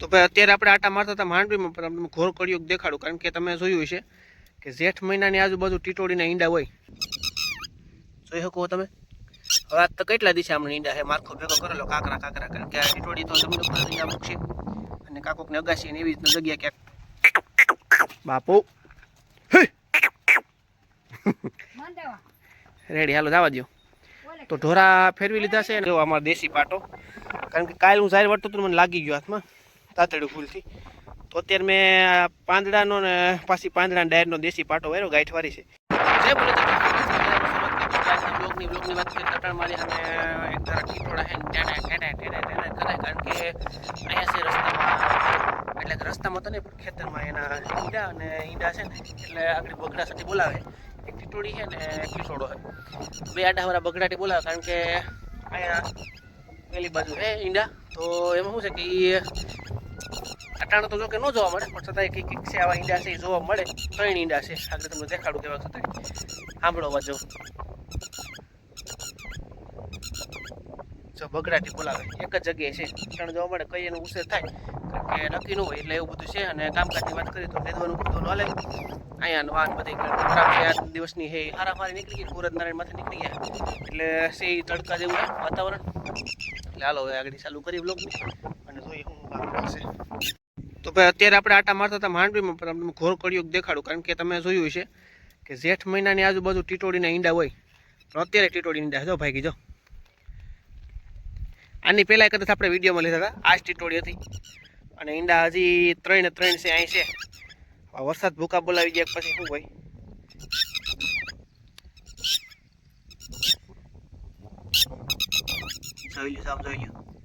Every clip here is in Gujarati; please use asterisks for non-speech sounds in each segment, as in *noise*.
તો ભાઈ અત્યારે આપણે આટા મારતા હતા માંડવીમાં, પણ તમને ઘોર કળિયુગ દેખાડું કારણ કે તમે જોયું છે કે જેઠ મહિનાની આજુબાજુ ટીટોડીના ઈંડા હોય. જોઈ શકો તમે? હવે આજ તો કેટલા દિવસે હમણાં ઈંડા છે? મારખો ભેગો કરેલો, કાકરા, કાંકરા, કારણ કે આ ટીટોળી તો જમીન ઉપર અહીંયા મૂકશે. અને કાકોકને અગાસી ને એવી રીતના જગ્યા ક્યાંક. બાપુ. રેડી, હાલો, જવા દો તો ઢોરા ફેરવી લીધા છે ને. અમારો દેશી પાટો. કારણ કે કાલ હું જાહેર વળતો તો મને લાગી ગયો હાથમાં. તાતડું ફૂલથી તો અત્યારે મેં પાંદડાનો ને પાછી પાંદડાના ડાયરનો દેશી પાટો વાર્યો ગાંઠવારી છે. જય બોલે બ્લોગની બ્લોગની અને એક ટીટોળા છે કારણ કે અહીંયા છે રસ્તામાં, એટલે રસ્તામાં તો નહીં, પણ ખેતરમાં એના ઈંડા અને ઈંડા છે ને, એટલે આગળ બગડા સાથે બોલાવે. એક ટીટોડી છે ને એક છે. બે આડાવાળા બગડાટી બોલાવે, કારણ કે અહીંયા પેલી બાજુ છે ઈંડા. તો એમાં શું છે કે એ અટાણું તો જો કે ન જોવા મળે, પણ છતાં એક એક છે, આવા ઈંડા છે, એ જોવા મળે. ત્રણ ઈંડા છે, આગળ તમને દેખાડું કેવા છતાં. સાંભળો અવાજ. જો બગડાટી બોલાવે. એક જ જગ્યાએ છે. ત્રણ જોવા મળે, કઈ એનો ઉછેર થાય. કે નક્કી ન હોય, એટલે એવું બધું છે. અને કામકાજની વાત કરીએ તો મેદવાનું બધું ન લે અહીંયા વાત બધી ખરાબ છે દિવસની હે, હારામારી નીકળી ગઈ સુરત નારાયણ માથે નીકળી ગયા. એટલે સે તડકા જેવું વાતાવરણ. એટલે હાલો, હવે આગળ ચાલુ કરી બ્લોગ અને જોઈએ હું વાત છે. તો ભાઈ અત્યારે આપણે આટા મારતા હતા માંડવીમાં, પણ તમને ઘોર કળિયુગ દેખાડું કારણ કે તમે જોયું છે કે જેઠ મહિનાની આજુબાજુ ટીટોડીના ઈંડા હોય પણ અત્યારે ટીટોડી ઈંડા જો ભાઈ કીધો. આની પહેલાં કદાચ આપણે વિડીયોમાં લીધા હતા. આ જ હતી. અને ઈંડા હજી ત્રણ ત્રણ છે, અહીં છે. વરસાદ ભૂકા બોલાવી ગયા પછી શું ભાઈ જોઈ લ્યો સાહેબ જોઈ લ્યો.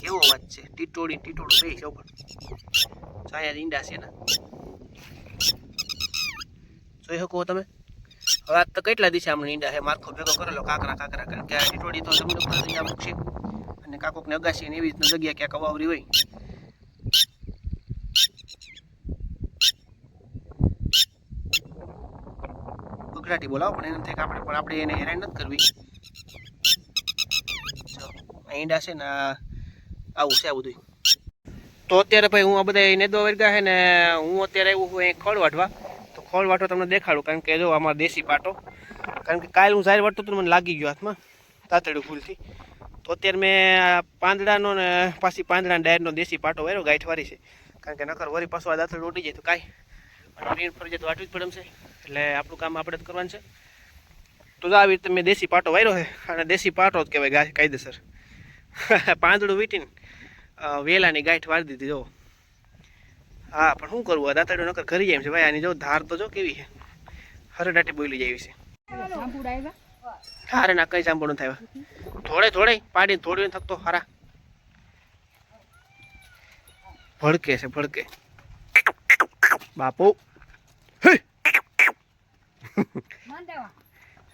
કેવો અવાજ છે? ટીટોડી ટીટોડો બે છે ઉપર છાયા ઈંડા છે ને જોઈ શકો તમે? હવે આ તો કેટલા દિવસે હમણાં ઈંડા છે? મારખો ભેગો કરેલો, કાકરા કાકરા કારણ કે આ ટીટોડી તો જમીન ઉપર ઈંડા મૂકશે. અને કાકોકને અગાસી ને એવી રીતના જગ્યા ક્યાંક અવાવરી હોય. ગુજરાતી બોલાવો, પણ એને થાય કે આપણે પણ આપણે એને હેરાન નથી કરવી. ઈંડા છે ને આવું છે આ બધું તો અત્યારે ભાઈ હું આ બધા નેદવા વર્ગા છે ને, હું અત્યારે આવ્યું છું અહીં ખોળ વાટવા તો ખોળ વાટો તમને દેખાડું, કારણ કે જો અમારો દેશી પાટો. કારણ કે કાલ હું જાહેર વાટતો તો મને લાગી ગયો હાથમાં, તાતડું ફૂલથી. તો અત્યારે મેં પાંદડાનો ને, પાછી પાંદડા ડાયરનો દેશી પાટો વાર્યો ગાંઠવારી છે. કારણ કે નકર વરી પાછો આ દાંતડું ઉડી જાય તો કાંઈ. રીણ ફરજિયાત વાટવી જ પડે છે. એટલે આપણું કામ આપણે જ કરવાનું છે. તો આવી રીતે મેં દેશી પાટો વાર્યો છે, અને દેશી પાટો જ કહેવાય ગાય કાયદેસર. *laughs* પાંદડું વીટીને વેલાની ગાંઠ વાળી દીધી જો હા પણ શું કરવું? આ નકર ઘરી જાય છે. ભાઈ આની જો ધાર તો જો કેવી છે. હરડાટી બોલી જાય છે. હારે ના કઈ સાંભળું થાય થોડે થોડે પાડીને થોડી થકતો. હારા. ભડકે છે ભડકે. બાપુ.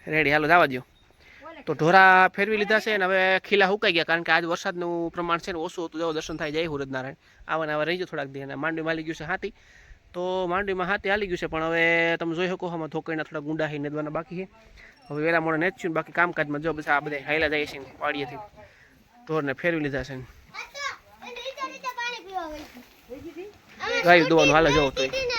રેડી હાલો જવા દો તો ઢોરા ફેરવી લીધા છે ને હવે ખીલા હુકાઈ ગયા કારણ કે આજ વરસાદનું પ્રમાણ છે ને ઓછું હતું. જો દર્શન થાય જાય હુરદનારાયણ આવા આવા રહી થોડાક દી અને માંડવીમાં હાલી ગયું છે હાથી. તો માંડવીમાં હાથી હાલી ગયું છે પણ હવે તમે જોઈ શકો આમાં ધોકાઈના થોડા ગુંડા હી નેદવાના બાકી છે. હવે વેલા મોડે નેચ છું બાકી કામકાજમાં જો બધા આ બધા હાઈલા જાય છે પાડીએથી ઢોરને ફેરવી લીધા છે ગાયું દોવાનું હાલ જવું તો